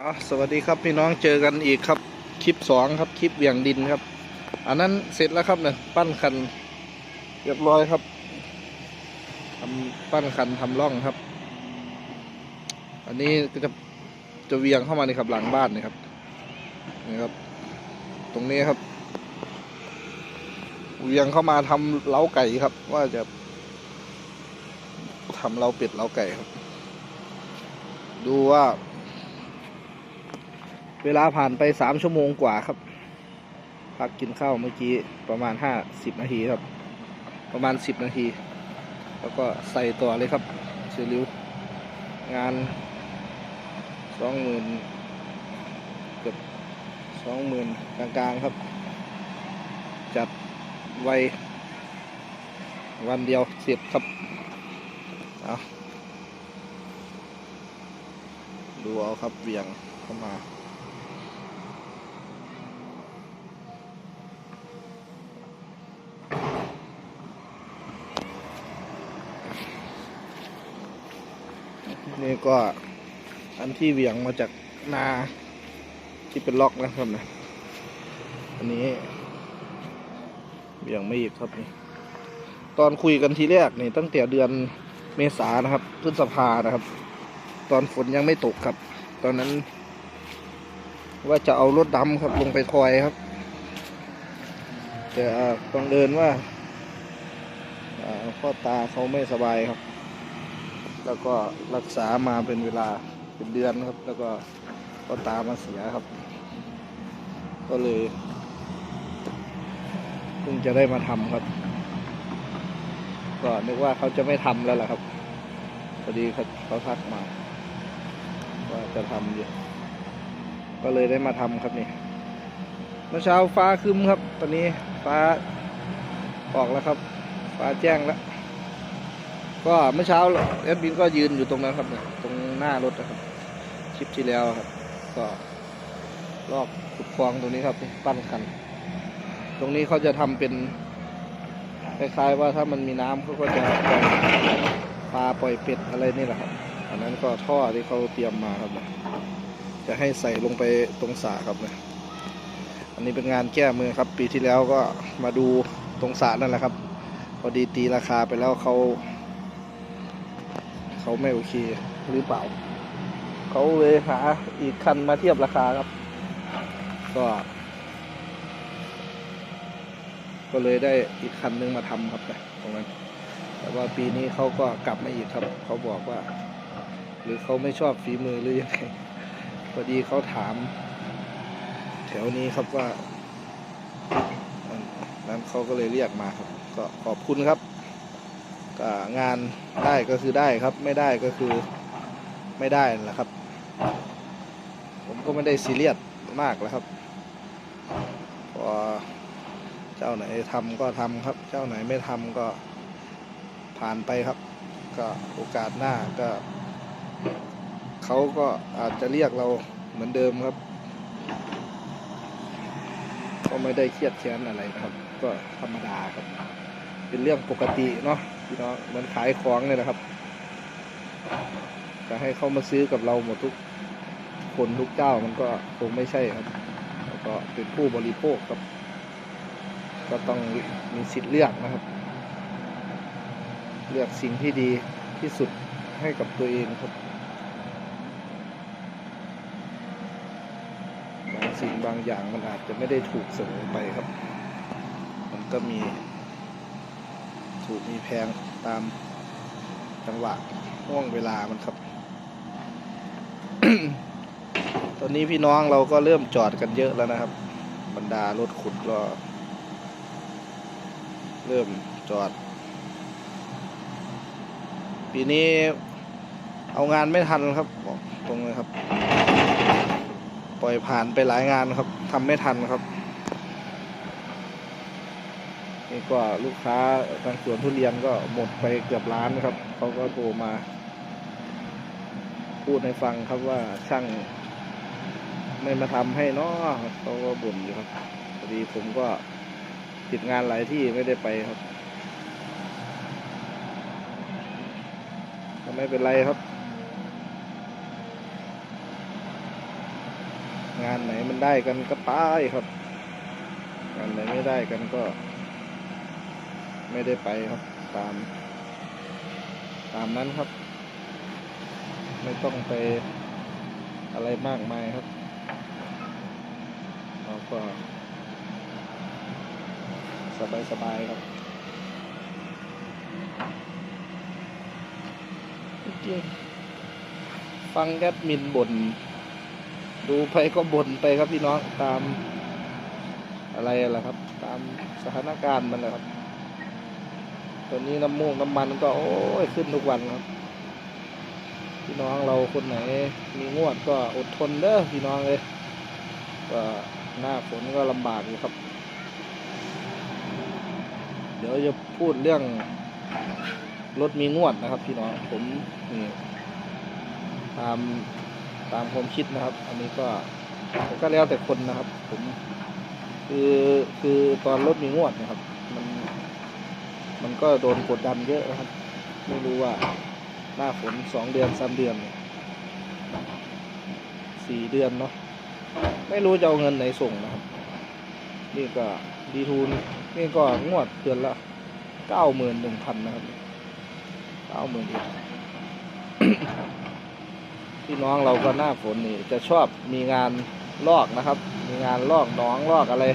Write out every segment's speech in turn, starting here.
อ๋อสวัสดีครับพี่น้องเจอกันอีกครับคลิปสองครับคลิปเบี่ยงดินครับ อันนั้นเสร็จแล้วครับเนี่ยปั้นคันเรียบร้อยครับทำปั้นคันทำร่องครับ อันนี้ก็จะจะเวียงเข้ามาในครับหลังบ้านนี่ครับนี่ครับ ตรงนี้ครับ เวียงเข้ามาทำเล้าไก่ครับ ว่าจะทำเล้าเป็ดเล้าไก่ครับ ดูว่า เวลาผ่านไปสามชั่วโมงกว่าครับ พักกินข้าวเมื่อกี้ประมาณห้าสิบนาทีครับ ประมาณสิบนาที แล้วก็ใส่ต่อเลยครับเซริวงานสองหมื่นเกือบสองหมื่นกลางๆครับ จัดไววันเดียวเสร็จครับเอาดูเอาครับเบี่ยงเข้ามา นี่ก็อันที่เหวี่ยงมาจากนาที่เป็นล็อกนะครับนะอันนี้เหวี่ยงไม่อีกครับนี่ตอนคุยกันทีแรกนี่ตั้งแต่เดือนเมษานะครับพฤษภานะครับ ตอนฝนยังไม่ตกครับ ตอนนั้น ว่าจะเอารถดำครับลงไปทอยครับ แต่ต้องเดินว่าอ่าพ่อตาเขาไม่สบายครับ แล้วก็รักษามาเป็นเวลาเป็นเดือนครับ แล้วก็พ่อตามาเสียครับ ก็เลยเพิ่งจะได้มาทำครับ ก็นึกว่าเขาจะไม่ทำแล้วล่ะครับพอดีเขาเขาทักมาว่าจะทำอยู่ก็เลยได้มาทำครับนี่เมื่อเช้าฟ้าคึ้มครับ ตอนนี้ฟ้าออกแล้วครับ ฟ้าแจ้งแล้ว ก็เมื่อเช้าแอดมินก็ยืนอยู่ตรงนั้นครับเนี่ยตรงหน้ารถนะครับคลิปที่แล้วครับ ก็ลอกขุดคลองตรงนี้ครับปั้นคัน ตรงนี้เขาจะทำเป็นคล้ายๆว่าถ้ามันมีน้ำเขาก็จะปล่อยปลาปล่อยเป็ดอะไรนี่แหละครับ อันนั้นก็ท่อที่เขาเตรียมมาครับนะจะให้ใส่ลงไปตรงสระครับนะอันนี้เป็นงานแก้มือครับ ปีที่แล้วก็มาดูตรงสระนั่นแหละครับ พอดีตีราคาไปแล้วเขา เขาไม่โอเคหรือเปล่า เขาเลยหาอีกคันมาเทียบราคาครับ ก็ ก็เลยได้อีกคันนึงมาทำครับนะตรงนั้น แต่ว่าปีนี้เขาก็กลับมาอีกครับ เขาบอกว่า หรือเขาไม่ชอบฝีมือหรือยังไงพอดีเขาถาม แถวนี้ครับว่านั้นเขาก็เลยเรียกมาครับ ก็ขอบคุณครับ งานได้ก็คือได้ครับ ไม่ได้ก็คือไม่ได้นั่นแหละครับ ผมก็ไม่ได้ซีเรียสมากแล้วครับพอเจ้าไหนทำก็ทำครับ เจ้าไหนไม่ทำก็ผ่านไปครับ ก็โอกาสหน้าก็เขาก็อาจจะเรียกเราเหมือนเดิมครับ ก็ไม่ได้เครียดแค้นอะไรครับ ก็ธรรมดาครับ เป็นเรื่องปกติเนาะ พี่น้องเหมือนขายของเลยนะครับจะให้เข้ามาซื้อกับเราหมดทุกคนทุกเจ้ามันก็คงไม่ใช่ครับแล้วก็เป็นผู้บริโภคครับ ก็ต้องมีสิทธิ์เลือกนะครับ เลือกสิ่งที่ดีที่สุดให้กับตัวเองครับบางสิ่งบางอย่างมันอาจจะไม่ได้ถูกเสมอไปครับ มันก็มี ถูกมีแพงตามจังหวะห่วงเวลามันครับ ตอนนี้พี่น้องเราก็เริ่มจอดกันเยอะแล้วนะครับ บรรดารถขุดก็ เริ่มจอด ปีนี้เอางานไม่ทันครับบอกตรงเลยครับ ปล่อยผ่านไปหลายงานครับทำไม่ทันครับ นี่ก็ลูกค้าทางสวนทุเรียนก็หมดไปเกือบล้านครับเขาก็โทรมา พูดให้ฟังครับว่าช่างไม่มาทำให้เนาะเขาก็บ่นอยู่ครับพอดีผมก็ติดงานหลายที่ไม่ได้ไปครับก็ไม่เป็นไรครับ งานไหนมันได้กันก็ไปครับ งานไหนไม่ได้กันก็ ไม่ได้ไปครับ ตาม ตามนั้นครับ ไม่ต้องไปอะไรมากมายครับเราก็ สบายสบายๆครับจริงๆฟังแอดมินบน่นดูไปก็บ่นไปครับพี่น้องตามอะไรล่ะครับ ตามสถานการณ์มันแหละครับ ตอนนี้น้ำมูกน้ำมันก็โอ้ยขึ้นทุกวันครับ พี่น้องเราคนไหน มีงวดก็อดทนเด้อพี่น้องเลยก็หน้าฝนก็ลำบากอยู่ครับ เดี๋ยวจะพูดเรื่องรถมีงวดนะครับ พี่น้องผมนี่ตามตามความคิดนะครับ อันนี้ก็ก็แล้วแต่คนนะครับ ผม คือคือตอนรถมีงวดนะครับ มัน มันก็โดนกดดันเยอะนะครับ ไม่รู้ว่าหน้าฝนสองเดือนสามเดือนสี่เดือนเนาะไม่รู้จะเอาเงินไหนส่งนะครับ นี่ก็ดีทูนนี่ก็งวดเดือนละเก้าหมื่นหนึ่งพันนะครับเก้าหมื่นพี่น้องเราก็หน้าฝนนี่ จะชอบมีงานลอกนะครับ มีงานลอกหนองลอกอะไร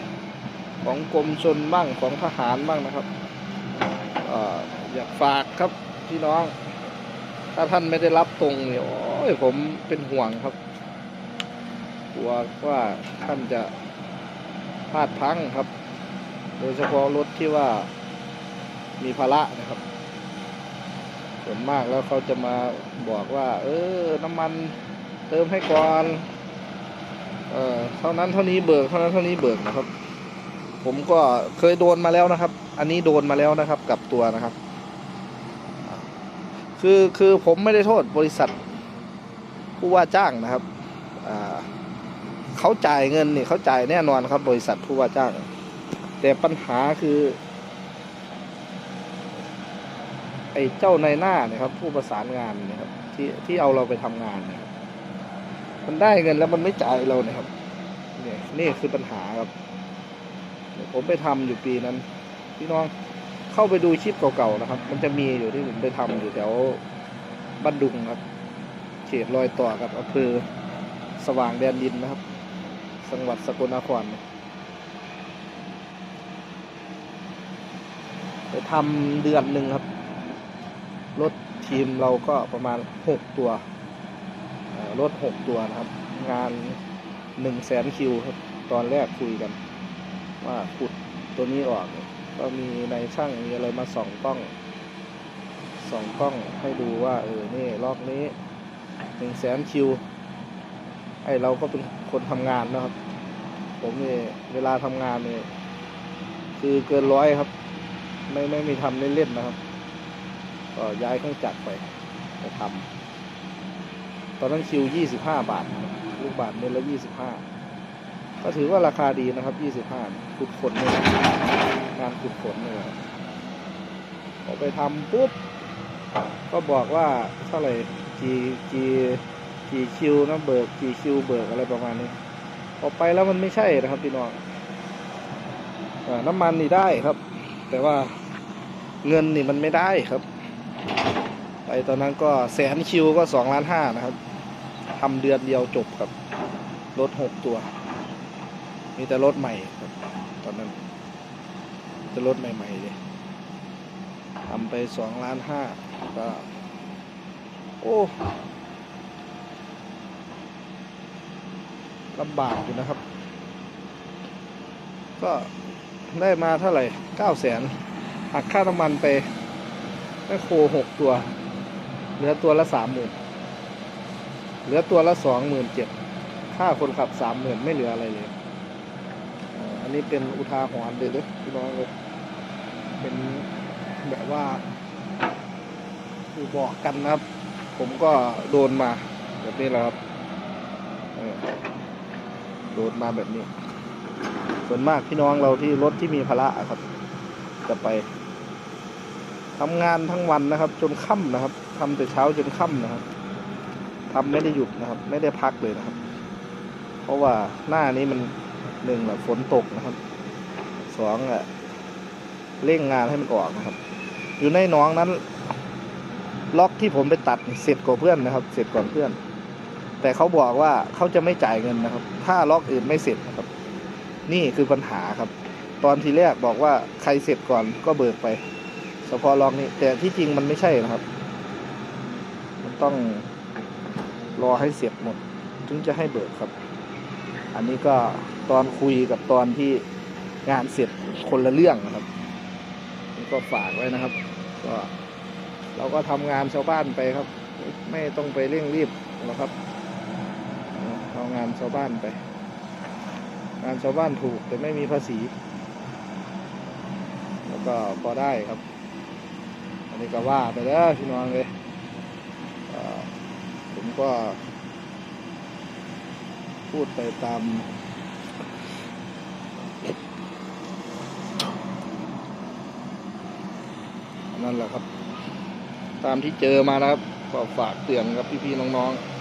ของกรมชนบ้างของทหารบ้างนะครับ อยากฝากครับพี่น้อง ถ้าท่านไม่ได้รับตรงเนี่ยโอ้ยผมเป็นห่วงครับกลัวว่าท่านจะพลาดพลั้งครับ โดยเฉพาะรถที่ว่ามีภาระนะครับ ส่วนมากแล้วเขาจะมาบอกว่า เออ น้ำมันเติมให้ก่อน เออเท่านั้นเท่านี้เบิก เท่านั้นเท่านี้เบิกนะครับ ผมก็เคยโดนมาแล้วนะครับ อันนี้โดนมาแล้วนะครับ กับตัวนะครับ คือคือผมไม่ได้โทษบริษัท ผู้ว่าจ้างนะครับเขาจ่ายเงินนี่เขาจ่ายแน่นอนครับ บริษัทผู้ว่าจ้าง แต่ปัญหาคือ ไอ้เจ้าในหน้าเนี่ยครับ ผู้ประสานงานเนี่ยครับ ที่ที่เอาเราไปทำงานเนี่ยครับมันได้เงินแล้วมันไม่จ่ายเราเนี่ยครับเนี่ยนี่คือปัญหาครับ ผมไปทำอยู่ปีนั้น พี่น้องเข้าไปดูคลิปเก่าๆนะครับ มันจะมีอยู่ที่ผมไปทำอยู่แถวบ้านดุงครับเขตรอยต่อกับอำเภอสว่างแดนดินนะครับจังหวัดสกลนครไปทำเดือนหนึ่งครับ รถทีมเราก็ประมาณหกตัว รถหกตัวนะครับ งานหนึ่งแสนคิวครับ ตอนแรกคุยกัน ว่าขุดตัวนี้ออก ก็มีในช่างมีอะไรมาส่องกล้องส่องกล้องให้ดูว่าเออนี่ลอกนี้หนึ่งแสนคิวไอเราก็เป็นคนทำงานนะครับ ผมเนี่เวลาทำงานเนี่ยคือเกินร้อยครับ ไม่ไม่มีทำเล่นๆนะครับ ก็ย้ายเครื่องจักรไปไปทำตอนนั้นคิวยี่สิบห้าบาท ลูกบาทเม็ดละยี่สิบห้า ก็ถือว่าราคาดีนะครับยี่สิบห้าขุดขนเนี่ยนะงานขุดขนเนี่ยนพอไปทำปุ๊บ ก็บอกว่าเท่าไหร่กี่กี่กี่คิวนะเบิกกี่คิวเบิกอะไรประมาณนี้ออกไปแล้วมันไม่ใช่นะครับพี่น้องอน้ำมันนี่ได้ครับ แต่ว่าเงินนี่มันไม่ได้ครับ ไปตอนนั้นก็แสนคิวก็สองล้านห้านะครับทำเดือนเดียวจบครับรถหกตัว มีแต่รถใหม่ครับตอนนั้นจะรถใหม่ๆเลยทำไปสองล้านห้าก็โอ้ลำบากอยู่นะครับ ก็ได้มาเท่าไหร่เก้าแสนหักค่าน้ำมันไปแม่โคหกตัว เหลือตัวละสามหมื่นเหลือตัวละสองหมื่นเจ็ดค่าคนขับสามหมื่นไม่เหลืออะไรเลย นนี้เป็นอุทาหรณ์เด็ดๆพี่น้องเลยเป็นแบบว่าคือบอกกันนะครับ ผมก็โดนมาแบบนี้แหละครับโดนมาแบบนี้ ส่วนมากพี่น้องเราที่รถที่มีภาระครับ จะไปทำงานทั้งวันนะครับ จนค่ำนะครับทำแต่เช้าจนค่ำนะครับทำไม่ได้หยุดนะครับ ไม่ได้พักเลยนะครับ เพราะว่าหน้านี้มัน หนึ่งแบบฝนตกนะครับสองอะเร่งงานให้มันออกนะครับ อยู่ในหน้องนั้น ล็อกที่ผมไปตัดเสร็จกว่าเพื่อนนะครับ เสร็จก่อนเพื่อน แต่เขาบอกว่าเขาจะไม่จ่ายเงินนะครับ ถ้าล็อกอื่นไม่เสร็จนะครับ นี่คือปัญหาครับ ตอนทีแรกบอกว่าใครเสร็จก่อนก็เบิกไปเฉพาะล็อกนี้ แต่ที่จริงมันไม่ใช่นะครับ มันต้องรอให้เสร็จหมด ถึงจะให้เบิกครับ อันนี้ก็ ตอนคุยกับตอนที่งานเสร็จคนละเรื่องนะครับก็ฝากไว้นะครับ ก็เราก็ทำงานชาวบ้านไปครับ ไม่ต้องไปเร่งรีบหรอกครับทำงานชาวบ้านไป งานชาวบ้านถูกแต่ไม่มีภาษี แล้วก็พอได้ครับ อันนี้ก็ว่าไปแล้วพี่น้องเลยผมก็พูดไปตาม นั่นแหละครับ ตามที่เจอมานะครับก็ฝากเตือนครับพี่ๆน้องๆ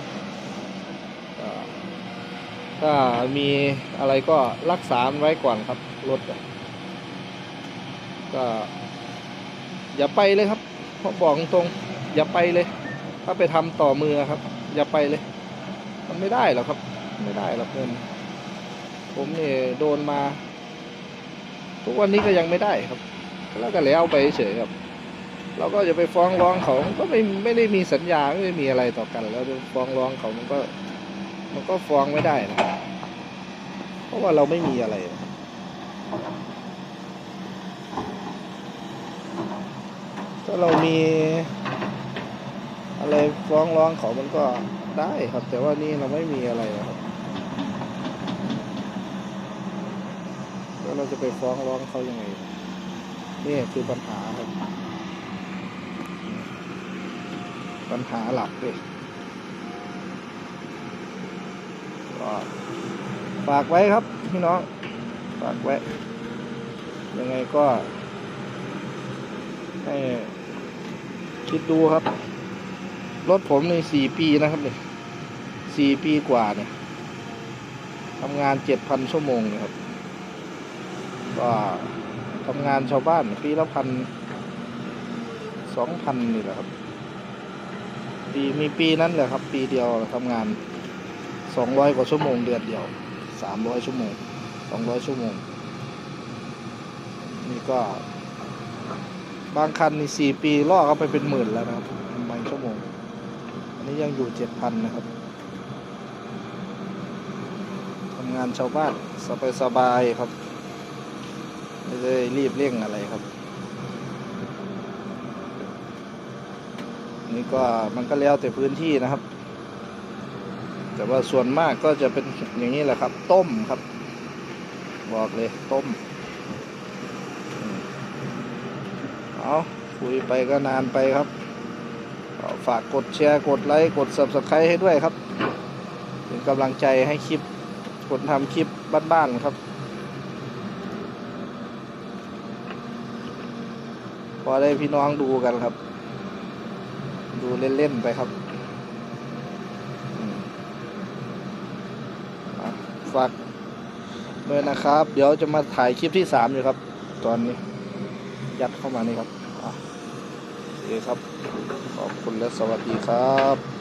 ถ้ามีอะไรก็รักษาไว้ก่อนครับรถก็ อย่าไปเลยครับเพราะบอกตรงๆอย่าไปเลย ถ้าไปทำต่อมือครับ อย่าไปเลย มันไม่ได้หรอกครับ ไม่ได้หรอกเงินผมเนี่ยโดนมา ทุกวันนี้ก็ยังไม่ได้ครับ แล้วก็แล้วไปเฉยครับ เราก็จะไปฟ้องร้องเขาก็ไม่ไม่ได้มีสัญญาไม่ได้มีอะไรต่อกัน แล้วฟ้องร้องเขามันก็ มันก็ฟ้องไม่ได้นะเพราะว่าเราไม่มีอะไรถ้าเรามี อะไรฟ้องร้องเขามันก็ได้ครับ แต่ว่านี่เราไม่มีอะไรครับแล้วเราจะไปฟ้องร้องเขายังไงนี่คือปัญหาครับ ปัญหาหลักเลยก็ฝากไว้ครับพี่น้อง ฝากไว้ ยังไงก็ ให้คิดดูครับ รถผมในสี่ปีนะครับเนี่ยสี่ปีกว่าเนี่ยทำงานเจ็ดพันชั่วโมงนะครับ ก็ทำงานชาวบ้านปีละพันสองพันนี่แหละครับ ปีมีปีนั้นแหละครับ ปีเดียวทำงานสองร้อยกว่าชั่วโมงเดือนเดียวสามร้อยชั่วโมงสองร้อยชั่วโมง นี่ก็ บางคันนี่สี่ปีล่อเข้าไปเป็นหมื่นแล้วนะครับทำไมชั่วโมง อันนี้ยังอยู่เจ็ดพันนะครับทำงานชาวบ้านสบายสบายๆครับ ไม่ได้รีบเร่งอะไรครับ นี่ก็มันก็แล้วแต่พื้นที่นะครับ แต่ว่าส่วนมากก็จะเป็นอย่างนี้แหละครับ ต้มครับ บอกเลยต้มเอาคุยไปก็นานไปครับ ฝากกดแชร์กดไลค์กด subscribe ให้ด้วยครับ เป็นกำลังใจให้คลิปคนทำคลิปบ้านๆครับ พอได้พี่น้องดูกันครับ ดูเล่น ๆ ไปครับฝากด้วยนะครับ เดี๋ยวจะมาถ่ายคลิปที่สามอยู่ครับ ตอนนี้ ยัดเข้ามานี่ครับโอเคครับ ขอบคุณและสวัสดีครับ